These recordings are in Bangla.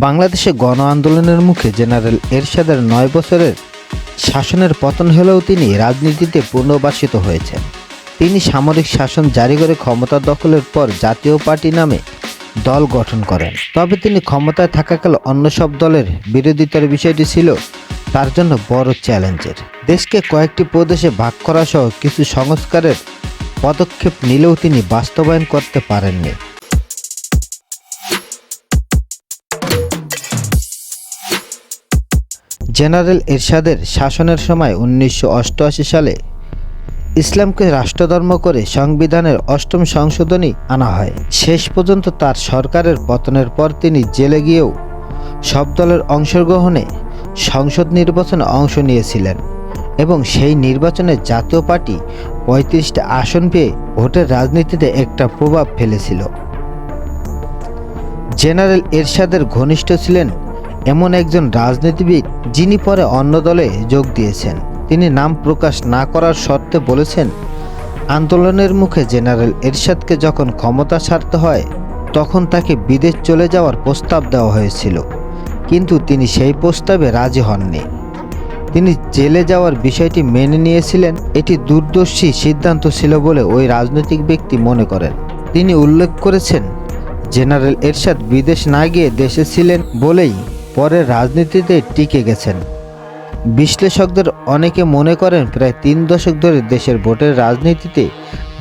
বাংলাদেশে গণ আন্দোলনের মুখে জেনারেল এরশাদের নয় বছরের শাসনের পতন হলেও তিনি রাজনীতিতে পুনর্বাসিত হয়েছেন। তিনি সামরিক শাসন জারি করে ক্ষমতা দখলের পর জাতীয় পার্টি নামে দল গঠন করেন। তবে তিনি ক্ষমতায় থাকাকালে অন্য সব দলের বিরোধিতার বিষয়টি ছিল তার জন্য বড় চ্যালেঞ্জের। দেশকে কয়েকটি প্রদেশে ভাগ করা সহ কিছু সংস্কারের পদক্ষেপ নিলেও তিনি বাস্তবায়ন করতে পারেননি। জেনারেল এরশাদের শাসনের সময় উনিশশো অষ্টআশি সালে ইসলামকে রাষ্ট্রধর্ম করে সংবিধানের অষ্টম সংশোধনী আনা হয়। শেষ পর্যন্ত তার সরকারের পতনের পর তিনি জেলে গিয়েও সব দলের অংশগ্রহণে সংসদ নির্বাচনে অংশ নিয়েছিলেন এবং সেই নির্বাচনে জাতীয় পার্টি পঁয়ত্রিশটা আসন পেয়ে ভোটের রাজনীতিতে একটা প্রভাব ফেলেছিল। জেনারেল এরশাদের ঘনিষ্ঠ ছিলেন এমন একজন রাজনীতিবিদ যিনি পরে অন্য দলে যোগ দিয়েছেন। তিনি নাম প্রকাশ না করার শর্তে বলেছেন, আন্দোলনের মুখে জেনারেল এরশাদকে যখন ক্ষমতা ছাড়তে হয়, তখন তাকে বিদেশ চলে যাওয়ার প্রস্তাব দেওয়া হয়েছিল। কিন্তু তিনি সেই প্রস্তাবে রাজি হননি। তিনি জেলে যাওয়ার বিষয়টি মেনে নিয়েছিলেন, এটি দূরদর্শী সিদ্ধান্ত ছিল বলে ওই রাজনৈতিক ব্যক্তি মনে করেন। তিনি উল্লেখ করেছেন, জেনারেল এরশাদ বিদেশ না গিয়ে দেশে ছিলেন বলেই পরে রাজনীতিতে টিকে গেছেন। বিশ্লেষকদের অনেকে মনে করেন প্রায় তিন দশক ধরে দেশের ভোটের রাজনীতিতে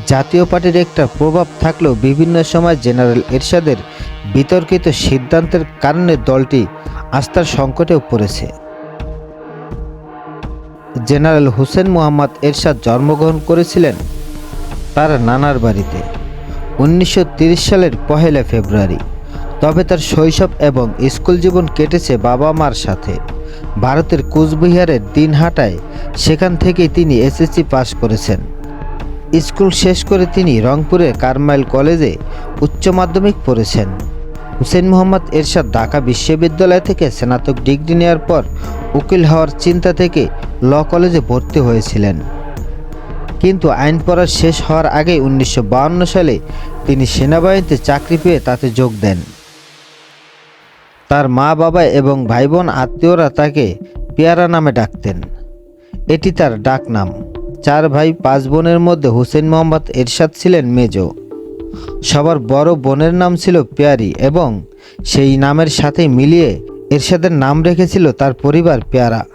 জাতীয় পার্টির একটা প্রভাব থাকলেও বিভিন্ন সময় জেনারেল এরশাদের বিতর্কিত সিদ্ধান্তের কারণে দলটি আস্থার সংকটেও পড়েছে। জেনারেল হুসেন মোহাম্মদ এরশাদ জন্মগ্রহণ করেছিলেন তার নানার বাড়িতে। উনিশশো সালের পহেলা ফেব্রুয়ারি। তবে তার শৈশব এবং স্কুল জীবন কেটেছে বাবা মার সাথে। ভারতের কুচবিহারের দিনহাটায় সেখান থেকেই তিনি এসএসসি পাশ করেছেন। স্কুল শেষ করে তিনি রংপুরের কারমাইল কলেজে উচ্চ মাধ্যমিক পড়েছেন। হুসেন মোহাম্মদ এরশাদ ঢাকা বিশ্ববিদ্যালয় থেকে স্নাতক ডিগ্রি নেওয়ার পর উকিল হওয়ার চিন্তা থেকে ল কলেজে ভর্তি হয়েছিলেন। কিন্তু আইন পড়া শেষ হওয়ার আগে উনিশশো সালে তিনি সেনাবাহিনীতে চাকরি পেয়ে তাতে যোগ দেন। তার মা বাবা এবং ভাই বোন আত্মীয়রা তাকে পেয়ারা নামে ডাকতেন। এটি তার ডাক নাম। চার ভাই, পাঁচ বোনের মধ্যে হুসেন মোহাম্মদ এরশাদ ছিলেন মেজ। সবার বড় বোনের নাম ছিল পেয়ারি এবং সেই নামের সাথে মিলিয়ে এরশাদের নাম রেখেছিল তার পরিবার পেয়ারা।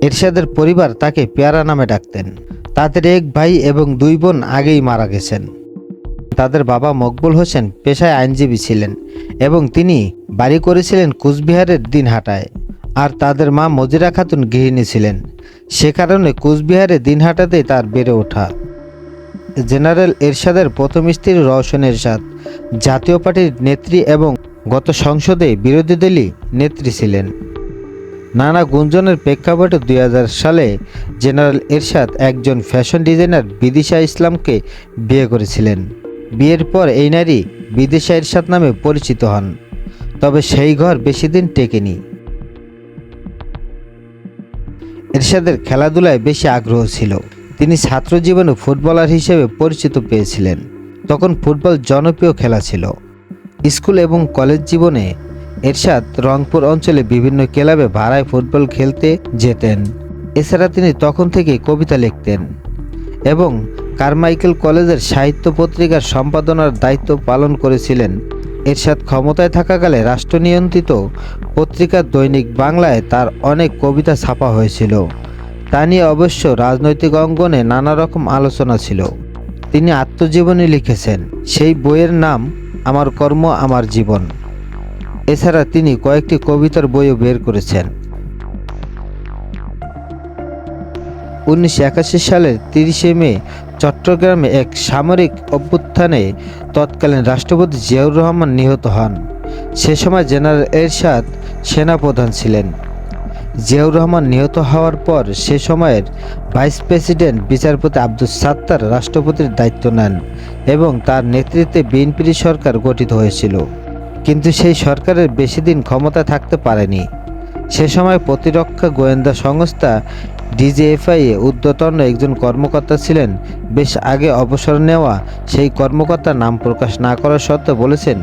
এরশাদের পরিবার তাকে পেয়ারা নামে ডাকতেন। তাদের এক ভাই এবং দুই বোন আগেই মারা গেছেন। তাদের বাবা মকবুল হোসেন পেশায় আইনজীবী ছিলেন এবং তিনি বাড়ি করেছিলেন কুচবিহারের দিনহাটায়। আর তাদের মা মজিরা খাতুন গৃহিণী ছিলেন। সে কারণে কুচবিহারে দিনহাটাতেই তার বেড়ে ওঠা। জেনারেল এরশাদের প্রথম স্ত্রী রওশন এরশাদ জাতীয় পার্টির নেত্রী এবং গত সংসদে বিরোধী দলই নেত্রী ছিলেন। নানা গুঞ্জনের প্রেক্ষাপটে দুই হাজার সালে জেনারেল এরশাদ একজন ফ্যাশন ডিজাইনার বিদিশা ইসলামকে বিয়ে করেছিলেন। বিয়ের পর এই নারী বিদিশা এরশাদ নামে পরিচিত হন, তবে সেই ঘর বেশি দিন টেকেনি। এরশাদের খেলাধুলায় বেশি আগ্রহ ছিল। তিনি ছাত্র জীবনে ফুটবলার হিসেবে পরিচিত পেয়েছিলেন। তখন ফুটবল জনপ্রিয় খেলা ছিল। স্কুল এবং কলেজ জীবনে এরশাদ রংপুর অঞ্চলে বিভিন্ন ক্লাবে ভাড়ায় ফুটবল খেলতে যেতেন। এছাড়া তিনি তখন থেকে কবিতা লিখতেন এবং কারমাইকেল কলেজের সাহিত্য পত্রিকার সম্পাদনার দায়িত্ব পালন করেছিলেন। এরশাদ ক্ষমতায় থাকাকালে রাষ্ট্র নিয়ন্ত্রিত পত্রিকা দৈনিক বাংলায় তার অনেক কবিতা ছাপা হয়েছিল। তা নিয়ে অবশ্য রাজনৈতিক অঙ্গনে নানা রকম আলোচনা ছিল। তিনি আত্মজীবনী লিখেছেন, সেই বইয়ের নাম, আমার কর্ম, আমার জীবন। এছাড়া তিনি কয়েকটি কবিতার বইও বের করেছেন। উনিশশো একাশি সালের তিরিশে মে চট্টগ্রামে এক সামরিক অভ্যুত্থানে তৎকালীন রাষ্ট্রপতি জিয়াউর রহমান নিহত হন। সে সময় জেনারেল এরশাদ সেনাপ্রধান ছিলেন। জিয়াউর রহমান নিহত হওয়ার পর সে সময়ের ভাইস প্রেসিডেন্ট বিচারপতি আব্দুল সাত্তার রাষ্ট্রপতির দায়িত্ব নেন এবং তার নেতৃত্বে বিএনপির সরকার গঠিত হয়েছিল। কিন্তু সেই সরকারের বেশি দিন ক্ষমতা থাকতে পারেনি। সে সময় প্রতিরক্ষা গোয়েন্দা সংস্থা ডিজিএফআই এ উদ্যতন একজন কর্মকর্তা ছিলেন। বেশ আগে অবসর নেওয়া সেই কর্মকর্তার নাম প্রকাশ না করার সত্ত্বেও বলেছেন,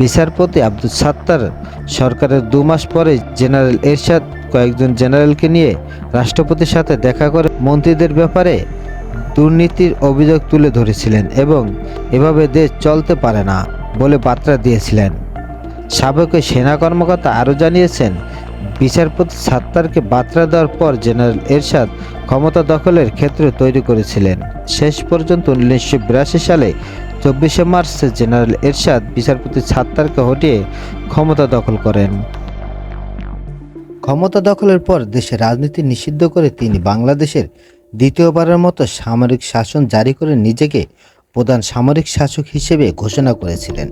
বিচারপতি আব্দুল সাত্তার। সরকারের দু মাস পরে জেনারেল এরশাদ কয়েকজন জেনারেলকে নিয়ে রাষ্ট্রপতির সাথে দেখা করে মন্ত্রীদের ব্যাপারে দুর্নীতির অভিযোগ তুলে ধরেছিলেন এবং এভাবে দেশ চলতে পারে না বলে বার্তা দিয়েছিলেন। সাবেক সেনা কর্মকর্তা আরও জানিয়েছেন বিচারপতি সাত্তারকে বার্তা দেওয়ার পর জেনারেল এরশাদ ক্ষমতা দখলের ক্ষেত্র তৈরি করেছিলেন। শেষ পর্যন্ত উনিশশো বিরাশি সালে চব্বিশে মার্চে জেনারেল এরশাদ বিচারপতি সাত্তারকে হটিয়ে ক্ষমতা দখল করেন। ক্ষমতা দখলের পর দেশের রাজনীতি নিষিদ্ধ করে তিনি বাংলাদেশের দ্বিতীয়বারের মতো সামরিক শাসন জারি করে নিজেকে প্রধান সামরিক শাসক হিসেবে ঘোষণা করেছিলেন।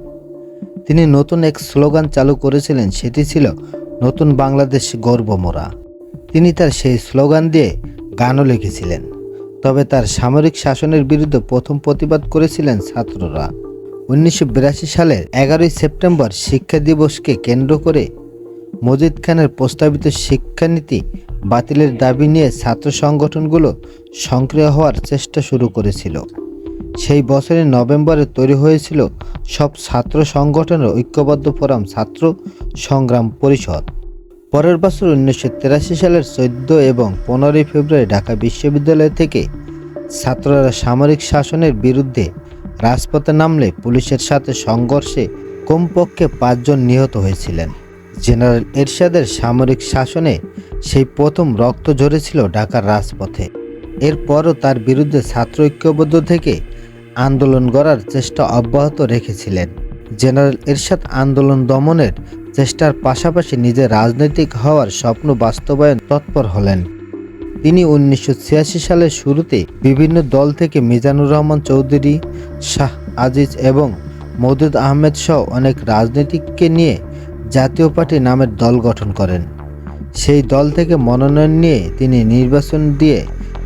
তিনি নতুন এক স্লোগান চালু করেছিলেন, সেটি ছিল নতুন বাংলাদেশ গর্ব মোরা। তিনি তার সেই স্লোগান দিয়ে গানও লিখেছিলেন। তবে তার সামরিক শাসনের বিরুদ্ধে প্রথম প্রতিবাদ করেছিলেন ছাত্ররা। উনিশশো বিরাশি সালের এগারোই সেপ্টেম্বর শিক্ষা দিবসকে কেন্দ্র করে মজিদ খানের প্রস্তাবিত শিক্ষানীতি বাতিলের দাবি নিয়ে ছাত্র সংগঠনগুলো সক্রিয় হওয়ার চেষ্টা শুরু করেছিল। সেই বছরের নভেম্বরে তৈরি হয়েছিল সব ছাত্র সংগঠনের ঐক্যবদ্ধ ফোরাম ছাত্র সংগ্রাম পরিষদ। পরের বছর উনিশশো তেরাশি সালের চোদ্দ এবং পনেরোই ফেব্রুয়ারি ঢাকা বিশ্ববিদ্যালয় থেকে ছাত্ররা সামরিক শাসনের বিরুদ্ধে রাজপথে নামলে পুলিশের সাথে সংঘর্ষে কমপক্ষে পাঁচজন নিহত হয়েছিলেন। জেনারেল এরশাদের সামরিক শাসনে সেই প্রথম রক্ত ঝরেছিল ঢাকার রাজপথে। এরপরও তার বিরুদ্ধে ছাত্র ঐক্যবদ্ধ থেকে আন্দোলন গড়ার চেষ্টা অব্যাহত রেখেছিলেন। জেনারেল এরশাদ আন্দোলন দমনের চেষ্টার পাশাপাশি নিজের রাজনৈতিক হওয়ার স্বপ্ন বাস্তবায়ন তৎপর হলেন। তিনি উনিশশো ছিয়াশি সালের শুরুতে বিভিন্ন দল থেকে মিজানুর রহমান চৌধুরী, শাহ আজিজ এবং মৌদুদ আহমেদ সহ অনেক রাজনীতিককে নিয়ে জাতীয় পার্টি নামের দল গঠন করেন। সেই দল থেকে মনোনয়ন নিয়ে তিনি নির্বাচন দিয়ে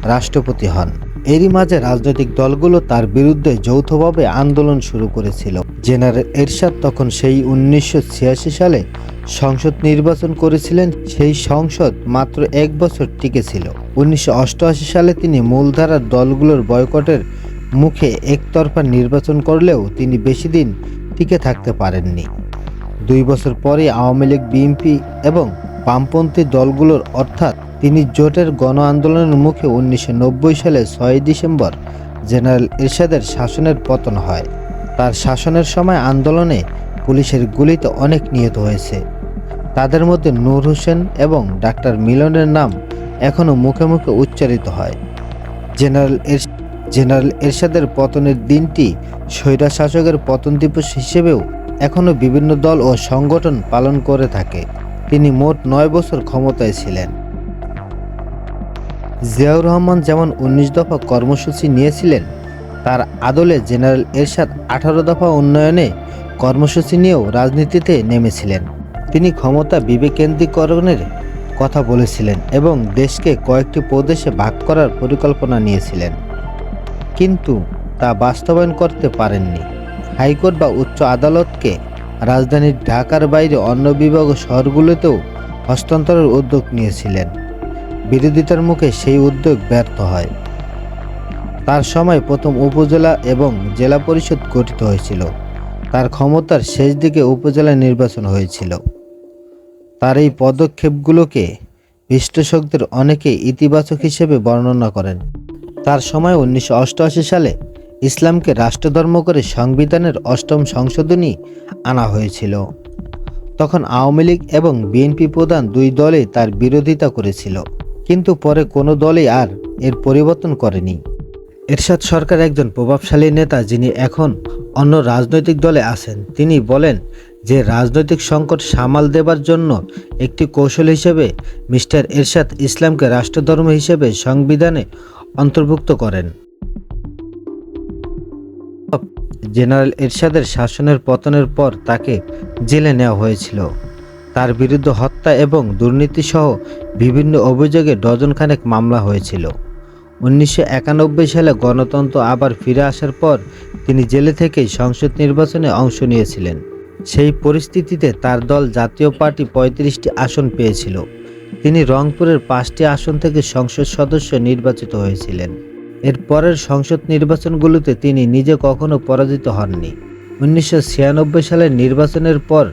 রাষ্ট্রপতি হন। এরই মাঝে রাজনৈতিক দলগুলো তার বিরুদ্ধে যৌথভাবে আন্দোলন শুরু করেছিল। জেনারেল এরশাদ তখন সেই উনিশশো ছিয়াশি সালে সংসদ নির্বাচন করেছিলেন, সেই সংসদ মাত্র এক বছর টিকেছিল উনিশশো অষ্টআশি সালে তিনি মূলধারার দলগুলোর বয়কটের মুখে একতরফা নির্বাচন করলেও তিনি বেশি দিন টিকে থাকতে পারেননি। দুই বছর পরে আওয়ামী লীগ, বিএনপি এবং বামপন্থী দলগুলোর অর্থাৎ তিনি জোটের গণ আন্দোলনের মুখে উনিশশো নব্বই সালে ছয় ডিসেম্বর জেনারেল এরশাদের শাসনের পতন হয়। তার শাসনের সময় আন্দোলনে পুলিশের গুলিতে অনেক নিহত হয়েছে। তাদের মধ্যে নূর হোসেন এবং ডাক্তার মিলনের নাম এখনও মুখে মুখে উচ্চারিত হয়। জেনারেল এর জেনারেল এরশাদের পতনের দিনটি স্বৈরা শাসকের পতন দিবস হিসেবেও এখনও বিভিন্ন দল ও সংগঠন পালন করে থাকে। তিনি মোট নয় বছর ক্ষমতায় ছিলেন। জিয়াউর রহমান যেমন উনিশ দফা কর্মসূচি নিয়েছিলেন, তার আদলে জেনারেল এরশাদ আঠারো দফা উন্নয়নে কর্মসূচি নিয়েও রাজনীতিতে নেমেছিলেন। তিনি ক্ষমতা বিবেকেন্দ্রীকরণের কথা বলেছিলেন এবং দেশকে কয়েকটি প্রদেশে ভাগ করার পরিকল্পনা নিয়েছিলেন। কিন্তু তা বাস্তবায়ন করতে পারেননি। হাইকোর্ট বা উচ্চ আদালতকে রাজধানীর ঢাকার বাইরে অন্য বিভাগ শহরগুলোতেও হস্তান্তরের উদ্যোগ নিয়েছিলেন। বিরোধিতার মুখে সেই উদ্যোগ ব্যর্থ হয়। তার সময় প্রথম উপজেলা এবং জেলা পরিষদ গঠিত হয়েছিল। তার ক্ষমতার শেষ দিকে উপজেলা নির্বাচন হয়েছিল। তার এই পদক্ষেপগুলোকে বিশ্লেষকদের অনেকে ইতিবাচক হিসেবে বর্ণনা করেন। তার সময় উনিশশো অষ্টআশি সালে ইসলামকে রাষ্ট্রধর্ম করে সংবিধানের অষ্টম সংশোধনী আনা হয়েছিল। তখন আওয়ামী লীগ এবং বিএনপি প্রধান দুই দলে তার বিরোধিতা করেছিল। কিন্তু পরে কোনো দলই আর এর পরিবর্তন করেনি। এরশাদ সরকার একজন প্রভাবশালী নেতা যিনি এখন অন্য রাজনৈতিক দলে আছেন। তিনি বলেন যে রাজনৈতিক সংকট সামাল দেবার জন্য একটি কৌশল হিসেবে মিস্টার এরশাদ ইসলামকে রাষ্ট্রধর্ম হিসেবে সংবিধানে অন্তর্ভুক্ত করেন। জেনারেল এরশাদের শাসনের পতনের পর তাকে জেলে নেওয়া হয়েছিল। তার বিরুদ্ধে হত্যা এবং দুর্নীতি সহ বিভিন্ন অভিযোগে ডজনখানেক মামলা হয়েছিল। উনিশশো একানব্বই সালে গণতন্ত্র আবার ফিরে আসার পর তিনি জেলে থেকেই সংসদ নির্বাচনে অংশ নিয়েছিলেন। সেই পরিস্থিতিতে তার দল জাতীয় পার্টি পঁয়ত্রিশটি আসন পেয়েছিল। তিনি রংপুরের পাঁচটি আসন থেকে সংসদ সদস্য নির্বাচিত হয়েছিলেন। এর পরের সংসদ নির্বাচনগুলোতে তিনি নিজে কখনো পরাজিত হননি। উনিশশো ছিয়ানব্বই সালের নির্বাচনের পর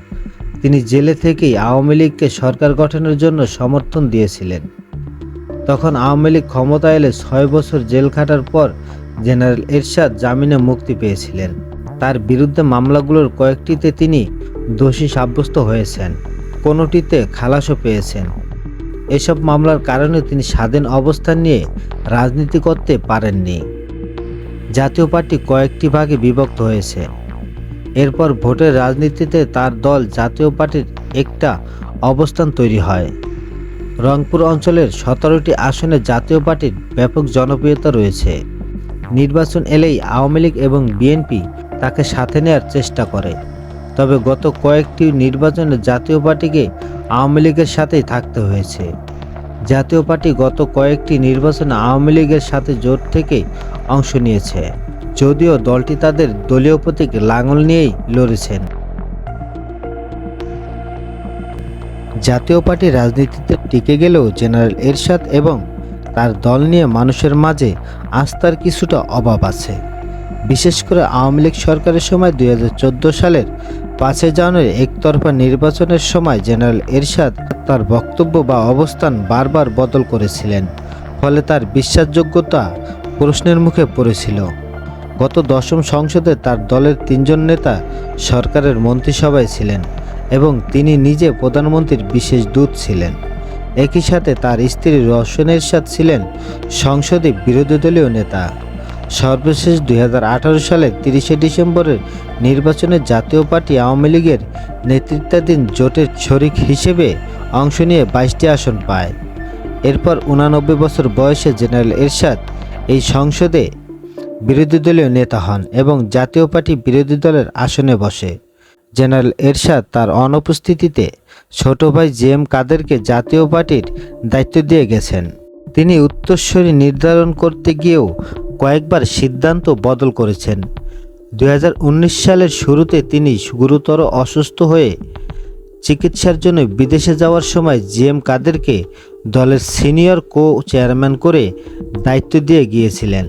তিনি জেলে থেকেই আওয়ামী লীগকে সরকার গঠনের জন্য সমর্থন দিয়েছিলেন। তখন আওয়ামী লীগ ক্ষমতা এলে ছয় বছর জেল খাটার পর জেনারেল এরশাদ জামিনে মুক্তি পেয়েছিলেন। তার বিরুদ্ধে মামলাগুলোর কয়েকটিতে তিনি দোষী সাব্যস্ত হয়েছেন, কোনোটিতে খালাসও পেয়েছেন। এসব মামলার কারণে তিনি স্বাধীন অবস্থান নিয়ে রাজনীতি করতে পারেননি। জাতীয় পার্টি কয়েকটি ভাগে বিভক্ত হয়েছে। এরপর ভোটের রাজনীতিতে তার দল জাতীয় পার্টির একটা অবস্থান তৈরি হয়। রংপুর অঞ্চলের সতেরোটি আসনে জাতীয় পার্টির ব্যাপক জনপ্রিয়তা রয়েছে। নির্বাচন এলেই আওয়ামী লীগ এবং বিএনপি তাকে সাথে নেওয়ার চেষ্টা করে। তবে গত কয়েকটি নির্বাচনে জাতীয় পার্টিকে আওয়ামী লীগের সাথেই থাকতে হয়েছে। জাতীয় পার্টি গত কয়েকটি নির্বাচনে আওয়ামী লীগের সাথে জোট থেকে অংশ নিয়েছে। যদিও দলটি তাদের দলীয় প্রতীক লাঙল নিয়েই লড়েছেন। জাতীয় পার্টি রাজনীতিতে টিকে গেলেও জেনারেল এরশাদ এবং তার দল নিয়ে মানুষের মাঝে আস্থার কিছুটা অভাব আছে। বিশেষ করে আওয়ামী লীগ সরকারের সময় দু হাজার চোদ্দ সালের পাঁচই জানুয়ারি একতরফা নির্বাচনের সময় জেনারেল এরশাদ তার বক্তব্য বা অবস্থান বারবার বদল করেছিলেন, ফলে তার বিশ্বাসযোগ্যতা প্রশ্নের মুখে পড়েছিল। গত দশম সংসদে তার দলের তিনজন নেতা সরকারের মন্ত্রিসভায় ছিলেন এবং তিনি নিজে প্রধানমন্ত্রীর বিশেষ দূত ছিলেন। একই সাথে তার স্ত্রী রওশন এরশাদ ছিলেন সংসদে বিরোধী দলীয় নেতা। সর্বশেষ দু হাজার আঠারো সালের তিরিশে ডিসেম্বরের নির্বাচনে জাতীয় পার্টি আওয়ামী লীগের নেতৃত্বাধীন জোটের শরিক হিসেবে অংশ নিয়ে বাইশটি আসন পায়। এরপর উনানব্বই বছর বয়সে জেনারেল এরশাদ এই সংসদে বিরোধী দলীয় নেতা হন এবং জাতীয় পার্টি বিরোধী দলের আসনে বসে। জেনারেল এরশাদ তার অনুপস্থিতিতে ছোট ভাই জে এম কাদেরকে জাতীয় পার্টির দায়িত্ব দিয়ে গেছেন। তিনি উত্তরস্বরী নির্ধারণ করতে গিয়েও কয়েকবার সিদ্ধান্ত বদল করেছেন। দু হাজার উনিশ সালের শুরুতে তিনি গুরুতর অসুস্থ হয়ে চিকিৎসার জন্য বিদেশে যাওয়ার সময় জি এম কাদেরকে দলের সিনিয়র কো চেয়ারম্যান করে দায়িত্ব দিয়ে গিয়েছিলেন।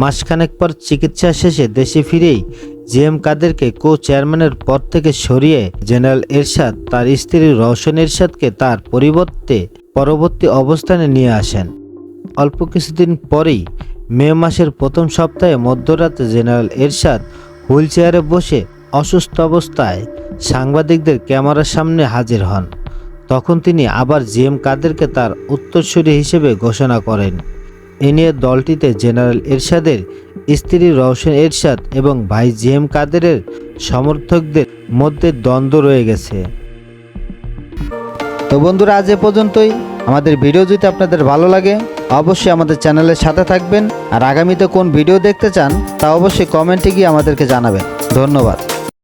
মাসখানেক পর চিকিৎসা শেষে দেশে ফিরেই জি এম কাদেরকে কো চেয়ারম্যানের পদ থেকে সরিয়ে জেনারেল এরশাদ, তার স্ত্রী রওশন এরশাদকে তার পরিবর্তে পরবর্তী অবস্থানে নিয়ে আসেন। অল্প কিছুদিন পরেই মে মাসের প্রথম সপ্তাহে মধ্যরাতে জেনারেল এরশাদ হুইল চেয়ারে বসে অসুস্থ অবস্থায় সাংবাদিকদের ক্যামেরার সামনে হাজির হন। তখন তিনি আবার জি এম কাদেরকে তার উত্তরসূরি হিসেবে ঘোষণা করেন। এ নিয়ে দলটিতে জেনারেল এরশাদের, স্ত্রী রওশন এরশাদ এবং ভাই জি এম কাদেরের সমর্থকদের মধ্যে দ্বন্দ্ব রয়ে গেছে। তো বন্ধুরা, আজ এ পর্যন্তই। আমাদের ভিডিও যদি আপনাদের ভালো লাগে, অবশ্যই আমাদের চ্যানেলের সাথে থাকবেন। আর আগামীতে কোন ভিডিও দেখতে চান, তা অবশ্যই কমেন্টে গিয়ে আমাদেরকে জানাবেন। ধন্যবাদ।